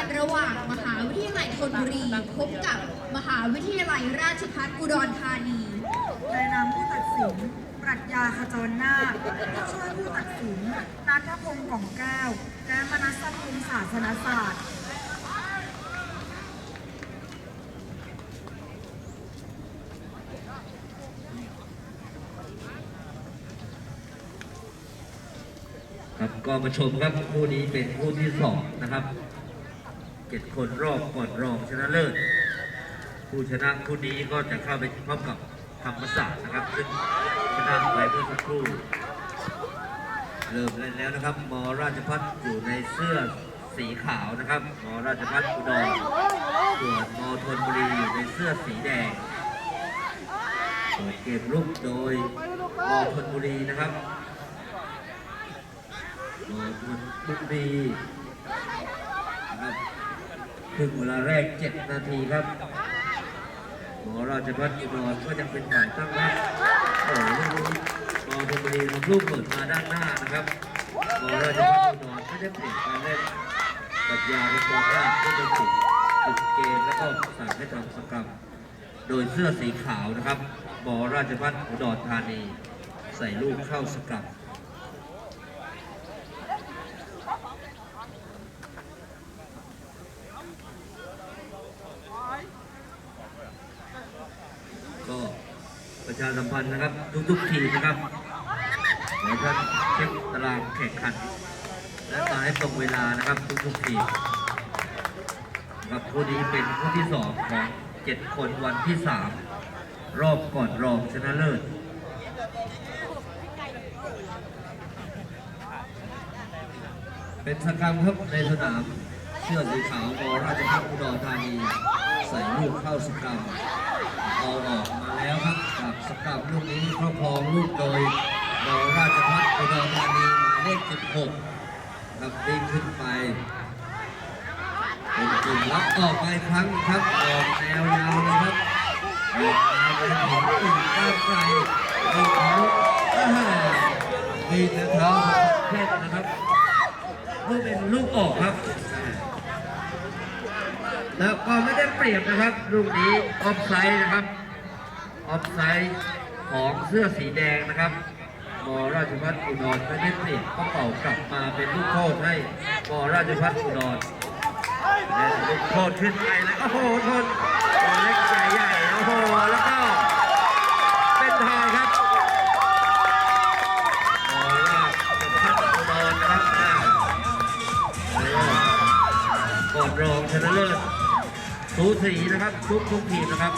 การพบกันระหว่างมหาวิทยาลัยธนบุรีพบกับมหาวิทยาลัยราชภัฏอุดรธานี ในนามผู้ตัดสิน ปรัชญาขจรนาคผู้ช่วยผู้ตัดสินนัทพงศ์กล่องแก้ว และมนัสพงศ์ศาสนศาสตร์ครับก็มาชมครับคู่นี้เป็นคู่ที่สองนะครับ เจ็ดคนรอบก่อนรองชนะเลิศ ผู้ชนะคู่นี้ก็จะเข้าไปพบกับธรรมศาสตร์นะครับ ซึ่งชนะไปเมื่อสักครู่เริ่มเล่นแล้วนะครับมราชพัฒน์อยู่ในเสื้อสีขาวนะครับมราชพัฒน์อุดรส่วนมธนบุรีอยู่ในเสื้อสีแดงเปิดเกมลุกโดยมธนบุรีนะครับโดยคุณบุรี รึ่งเวลาแรก 7 นาทีครับ หมอราชพัฒน์อุดรก็ยังเป็นฝ่ายตั้งรับโอ้โหลูกนี้หมอธนบุรีทำลูกเปิดมาด้านหน้านะครับหมอราชพัฒน์อุดรไม่ได้เปลี่ยนการเล่นปรัชญาในกองหน้าที่เป็นจุดจุดเกมแล้วก็สั่งให้ทำสกรรมโดยเสื้อสีขาวนะครับหมอราชพัฒน์อุดรธานี ใส่ลูกเข้าสกรรม ก็ประชาสัมพันธ์นะครับ ทุกๆทีนะครับขอท่านเช็คตารางแข่งขัน และมาให้ตรงเวลานะครับทุกๆทีครับคู่นี้เป็นคู่ที่สองของเจ็ดคนวันที่สามรอบก่อนรองชนะเลิศเป็นสกรรมครับในสนามเสื้อสีขาวบอราชพัฒน์อุดรธานี ใส่ลูกเข้าสกรรม เอาออกมาแล้วครับจากสกรรมลูกนี้ครอบครองลูกโดยบอราชพัฒน์อุดรธานีหมายเลข 16ครับวิ่งขึ้นไปเป็นกลุ่มรับออกไปครั้งครับออกแนวยาวเลยครับออกแนวไปถึงกลุ่มก้าวไกลลูกเขาอ่ามีแต่เท้าแค่นะครับลูกเป็นลูกออกครับ แล้วก็ไม่ได้เปรียบนะครับลูกนี้ออฟไซด์นะครับออฟไซด์ของเสื้อสีแดงนะครับมราชพัฒน์อุดรไม่ได้เปรียบก็เป่ากลับมาเป็นลูกโทษให้มราชพัฒน์อุดรและลูกโทษขึ้นไปแล้วโอ้โหทนตัวเล็กใหญ่ใหญ่โอ้โหแล้วก็เป็นทายครับมราชพัฒน์อุดรนะครับอ่าก่อนรองชนะเลิศ สูสีนะครับทุกทุกทีมนะครับ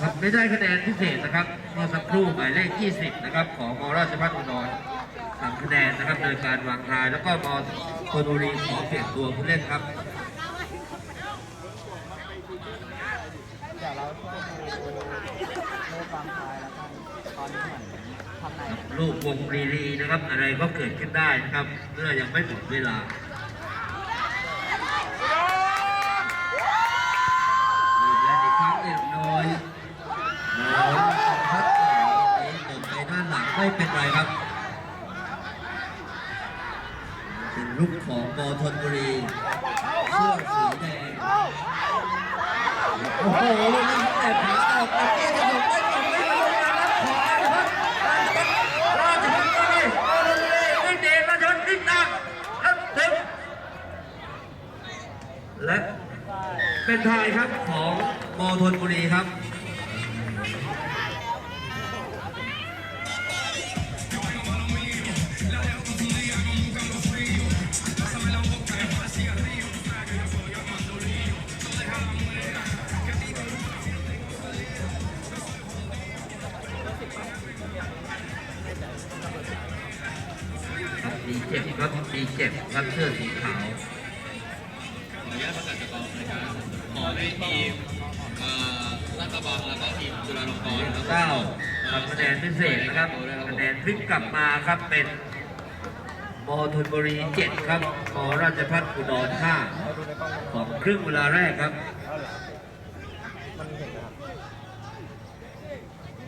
ครับไม่ได้คะแนนพิเศษนะครับเมื่อสักครู่หมายเลข 20 นะครับ ของมราชพัฒน์อุดรทำคะแนนนะครับโดยการวางทายแล้วก็มธนบุรีขอเปลี่ยนตัวผู้เล่นครับ เดี๋ยวเราช่วยดูรูปวางท้ายแล้วกันตอนนี้เหมือนทำในลูกวงรีรีนะครับ อะไรก็เกิดขึ้นได้นะครับ เมื่อยังไม่หมดเวลาลูกแรกอีกครั้งเรียบร้อยน้องพัดนี้หมดไปด้านหลังไม่เป็นไรครับเป็นลูกของบอทนบุรีเสื้อสีแดง โอ้โหลูกนี้แต่ขาออกแต่ก็จะถูกไม่ตกไม่ลงนะครับขอนะครับราชพัฒน์ราชพัฒน์เลยโอ้โหไม่เดชราชพัฒน์นิ่งนะแล้วถึงและเป็นทายครับของมอทนบุรีครับครับ รับมีเจ็บครับเสื้อสีขาวขออนุญาตประกาศสกอร์รายการขอให้ทีมเอ่อลาดพร้าวบังแล้วก็ทีมจุฬาลงกรณ์ครับเก้าทำคะแนนพิเศษนะครับคะแนนพลิกกลับมาครับเป็นมอธนบุรีเจ็ดครับมอราชพัฒอุดรห้าของครึ่งเวลาแรกครับมันเห็นนะครับ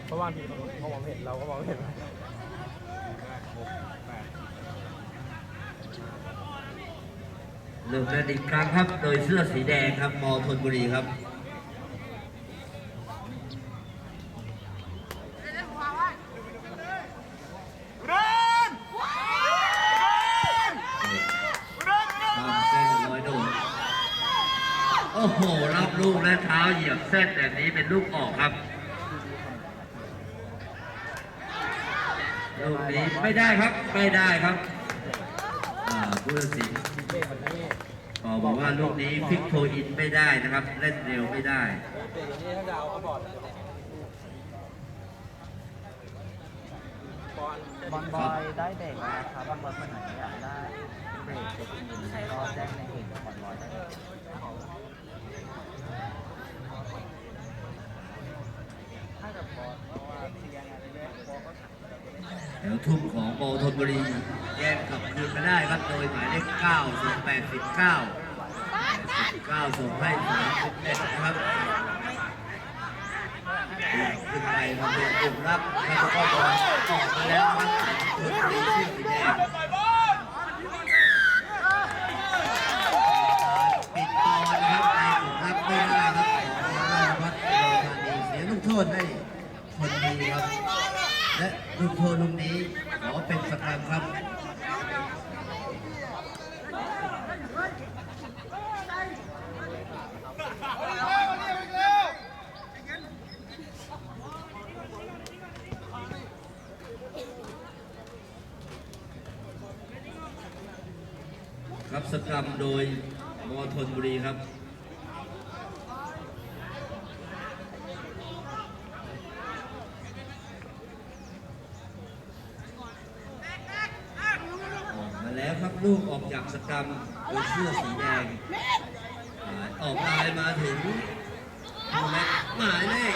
เพราะว่าทีเขามองไม่เห็นเราก็มองไม่เห็น เริ่มเล่นอีกครั้งครับ โดยเสื้อสีแดงครับมอธนบุรีครับตามเส้นร้อยโดดโอ้โห รับลูกและเท้าเหยียบเส้นแบบนี้เป็นลูกออกครับ ลูกนี้ไม่ได้ครับ ไม่ได้ครับอ่า ผู้ตัดสินเด็กแบบนี้ก็บอกว่าลูกนี้พลิกโทอินไม่ได้นะครับ เล่นเร็วไม่ได้เด็กอย่างนี้ถ้าจะเอาบอลบอลบอยได้เด็กนะครับบอลบอยคนไหนอยากได้เบรกเช็คอินก็แจ้งในเพจบอลบอยได้ถ้ากับบอล แถวทุ่มของโมธนบุรีแย่งกลับคืนมาได้ครับโดยหมายเลข9ส่ง89 9ส่งให้31นะครับขึ้นไปมาเป็นกลุ่มรับแล้วก็บอลออกมาแล้วครับชนบุรีเสื้อสีแดงปิดตอนนะครับในกลุ่มรับไม่ได้ครับของราชวัฒน์อุดรธานีเสียลูกโทษให้ ละลูกโทลูกนี้ขอเป็นสกรรมครับครับสกรรมโดยมอธนบุรีครับ ออกมาแลูกออกจากสกรรมโดยเสื้อสีแดงออกลายมาถึงหมายเลข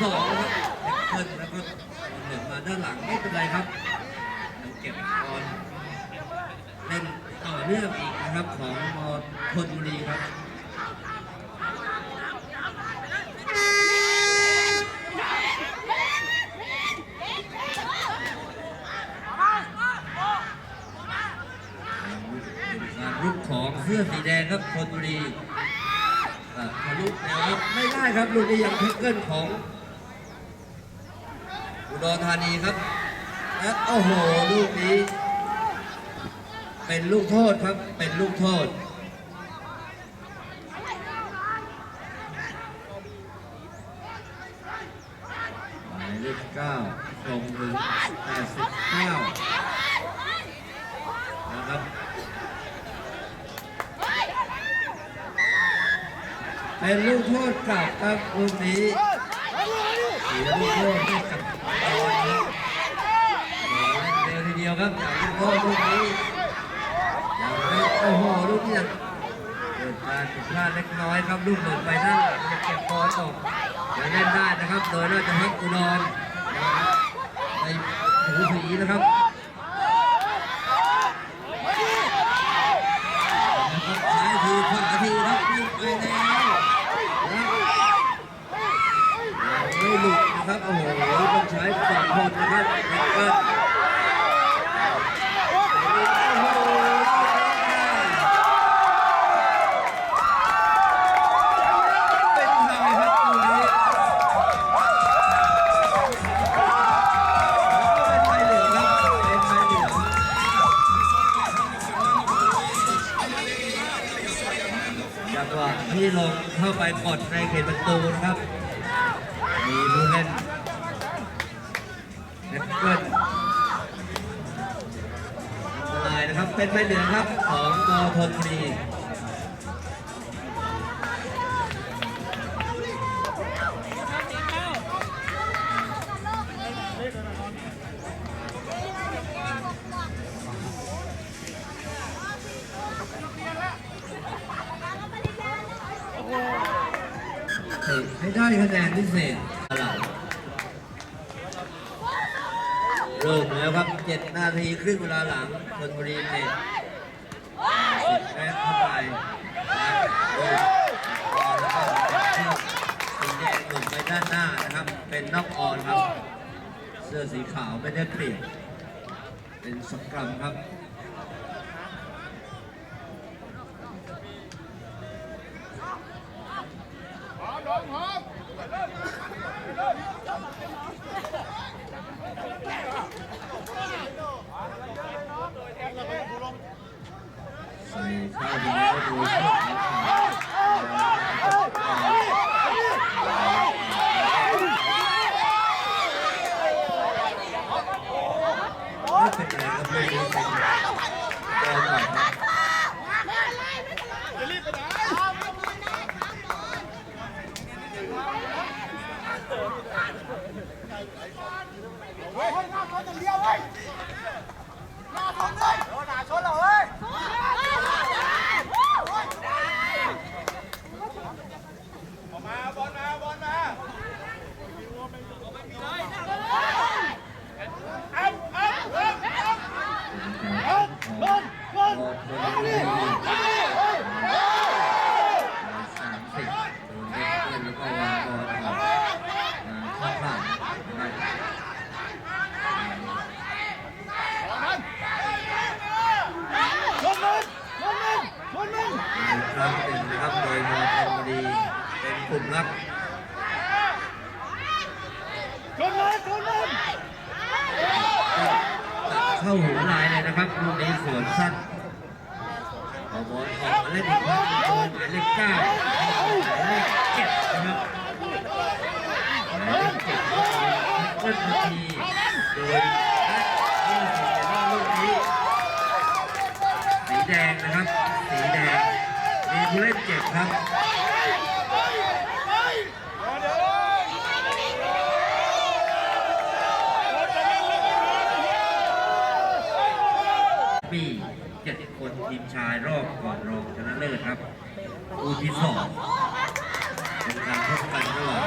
สองครับแท็กเกิลแล้วก็หนึ่งมาด้านหลังไม่เป็นไรครับเก็บบอลเล่นต่อเนื่องอีกนะครับของมอทนบุรีครับ การรุกของเสื้อสีแดงครับธนบุรีอ่าทะลุแนวครับไม่ได้ครับลูกนี้ยังแท็กเกิลของ อุดรธานีครับและโอ้โหลูกนี้ เป็นลูกโทษครับเป็นลูกโทษหมายเลขเก้าส่งถึงแปดสิบเก้านะครับ เป็นลูกโทษกลับครับลูกนี้เสียลูกโทษให้กับตอนนี้เร็วทีเดียวครับจากลูกโทษลูกนี้อย่างนี้โอ้โหลูกนี้ยังเกิดการผิดพลาดเล็กน้อยครับลูกหล่นไปด้านหลังจะเก็บบอลออกเดี๋ยวเล่นได้นะครับ โดยราชพัฒอุดรนะครับในหูสีนะครับ ไปกดในเขตประตูนะครับ มีผู้เล่นเน็ตเกิลอันตรายนะครับ เป็นใบเหลืองครับของกอทนบุรีะให้ได้คะแนนพิเศษหลังเริ่มแล้วครับ7นาทีครึ่งเวลาหลังชนบุรีเตะสิบแม่เข้าไปแล้วก็เชือกสีแดงหล่นไปด้านหน้านะครับ เป็นน็อกออนครับ เสื้อสีขาวไม่ได้เปลี่ยนเป็นสกรัมครับ ใส่ข้าวดีก็ดูเสื้อสีขาวไม่เป็นไรครับไม่รู้เป็นไรก็หน่อยครับ สามสิบโดนเล่นขึ้นแล้วก็วางบอลออกข้างหลังนะครับอีกครั้งหนึ่งนะครับโดยมอธนบุรีเป็นกลุ่มรับตัด เข้าหัวลายเลยนะครับลูกนี้สวนสั้นเอาบอลออกมาเล่นอีกครั้งหมายเลขเก้าหมายเลขเจ็ดนะครับหมายเลขเจ็ดเพิ่มนาทีโดยนี่สิแต่ว่าลูกนี้สีแดงนะครับ สีแดงมีผู้เล่นเจ็บครับ ปีเจ็ดคนทีมชายรอบก่อนรองชนะเลิศครับคู่ที่สองเป็นการพบกันระหว่าง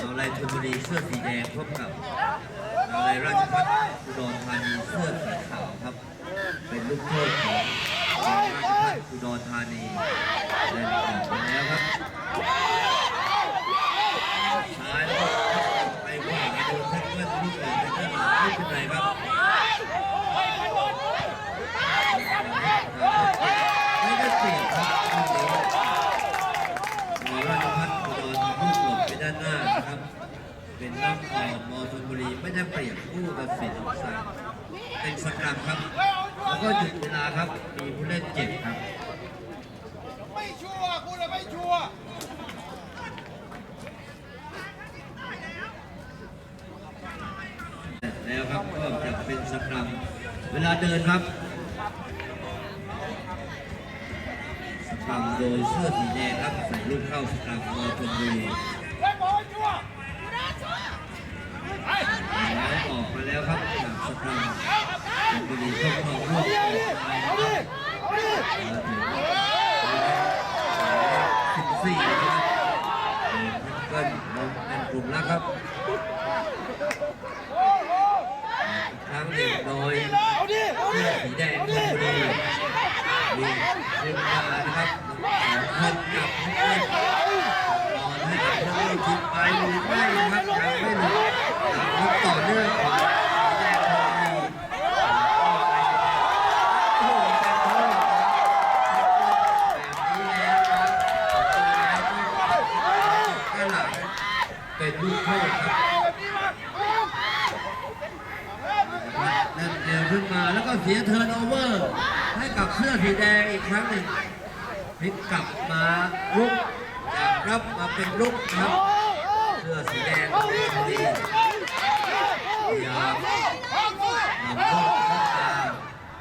เราไลชลบุรีเสื้อสีแดงพบกับเราไลราชพัฒน์อุดรธานีเสื้อสีขาวครับ เป็นลูกโทษของราชพัฒน์อุดรธานีเล่นออกมาแล้วครับซ้ายแล้วไปขวาโดนแท็กเกิลลูกเอ๋ยแท็กเกิลไม่เป็นไรครับ ไม่ได้เปลี่ยนครับลูกนี้หมราชพัฒน์อุดรทำลูกหลบไปด้านหน้านะครับ เป็นน้ำอ่อนมอชนบุรีไม่ได้เปลี่ยนผู้ตัดสินสั่งเป็นสกรัมครับ แล้วก็หยุดเวลาครับ มีผู้เล่นเจ็บครับ ไม่ชัวร์คุณอะไม่ชัวร์แล้วครับก็จะเป็นสกรัมเวลาเดินครับ ส่ลูกเข้าสกรัมมอชนบุรีเล่นบอลชัวร์แล้วออกมาแล้วครับจากสกรัมชนบุรีเข้าครองลูกอาครับมาถึงสิบสี่นะครับเกินลงเป็นกลุ่มแล้วครับครั้งหนึ่งโดยเสื้อสีแดงชลบุรีมีเล่นมานะครับสองคนกับทุกเล่น ตอนให้กับเพื่อนทีมไป หรือไม่นะครับยังไม่หลุดครับต่อเนื่องของแดงทองดีโอ้โหแต่โทษแบบนี้แล้วครับแล้วก็ข้างหลังเป็นลูกโทษครับนั่นเดียวขึ้นมาแล้วก็เสียเทิร์นโอเวอร์ ให้กับเสื้อสีแดงอีกครั้งหนึ่งพลิกกลับมาลุกจากรับมาเป็นลุกครับเสื้อสีแดงของชลบุรีพยายามนำโทษเข้าตา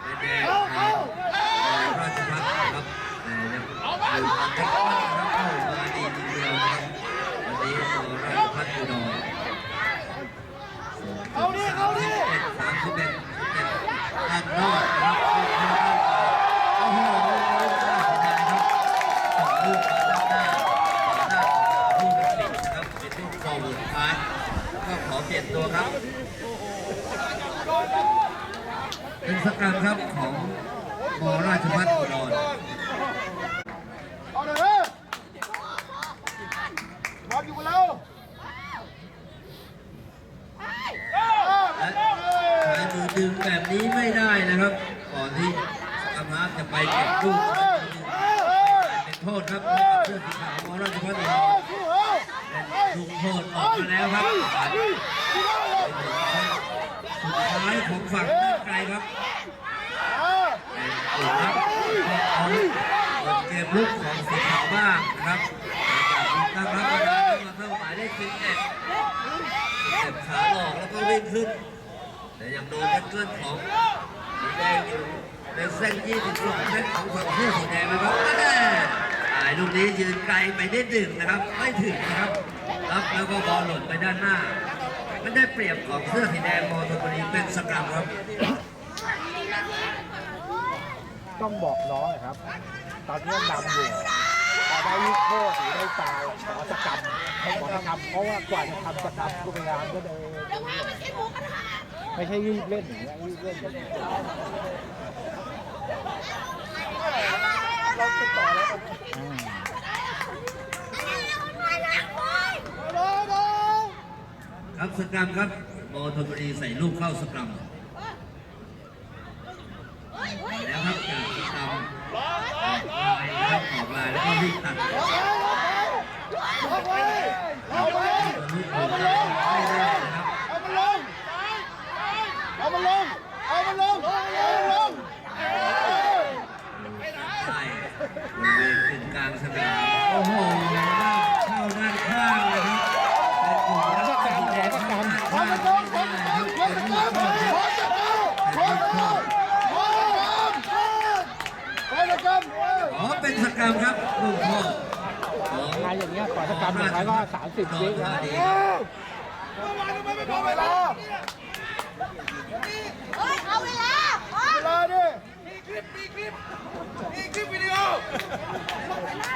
เป็นแดงในในราชพัฒน์นะครับแต่ยังอยู่กันได้ก็นะครับเข้ามาดีทีเดียวนะครับวันนี้ตัวราชพัฒน์อุดรเอาดิเอาดิสามสิบเอ็ดสิบเอ็ดด้านนอกนะครับโอ้โหน่าเสียดายครับ ส่งลูกมาด้านหน้าต่อหน้าต่อตาผู้ ตัวครับ เป็น สกรรมครับของมราชพัฒน์ดร เอาเลยเฮ้ยนอนอยู่กับเรา และใช้มือดึงแบบนี้ไม่ได้นะครับ ก่อนที่กำลังจะไปเก็บลูกเป็นโทษครับให้กับเสื้อสีขาวมราชพัฒอุดร สู้เฮ้ย และลูกโทษออกมาแล้วครับสุดท้ายของฝั่งด้านไกลครับ เป็นสุดครับเอาเปิดเกมลุกของสีขาวบ้างนะครับจากตั้งรับมาได้มาเข้าหมายเลขสิบเอ็ดเก็บขาหลอกแล้ วิ่งขึ้น แต่ยังโดนแท็กเกิลของสีแดงอยู่ในเส้น 22 เมตรของฝั่งเสื้อสีแดงนะครับแน่ตายลูกนี้ยืนไกลไปนิดหนึ่งนะครับ ไม่ถึงนะครับรับแล้วก็บอลหล่นไปด้านหน้า ไม่ได้เปรียบของเสื้อสีแดงมอทบุรีเป็นสกรรมครับ ต้องบอกน้องนะครับ ตอนนี้นำอยู่ ได้ลูกโทษหรือได้ฟาวขอสกรรมให้ขอสกรรมเพราะว่ากว่าจะทำสกรรมก็พยายามก็เดินไม่ใช่รีบเล่นอย่างเงี้ยรีบเล่นอย่างเงี้ยอืมครับสกรรมครับมอทบุรีใส่ลูกเข้าสกรรมแล้วครับจากสกรรมออกลายนะครับออกลายแล้ วิ่งตัดลูกโป่งไม่ได้นะครับเอามันลงเอามันลงเอามันลงเอามันลงใช่บริเวณกึ่งกลางสนามโอ้โหเข้าด้านข้างเลยครับเป็นกลุ่มนักเตะแดงเข้าด้านข้างไม่ได้ครับเป็นลูกโทษครับเป็นลูกโทษ ไปเลยกัน อ๋อเป็นส กรรมครับลูกโทษของงานอย่างเงี้ยขอสกรรมอย่างไรก็สามสิบวิคครัรับบดีเอ้าเมื่อวานทำไมไม่บอกเวลาเอาเวลาเวลาดิมีคลิปมีคลิปมีคลิปวิดีโอหมดเวลา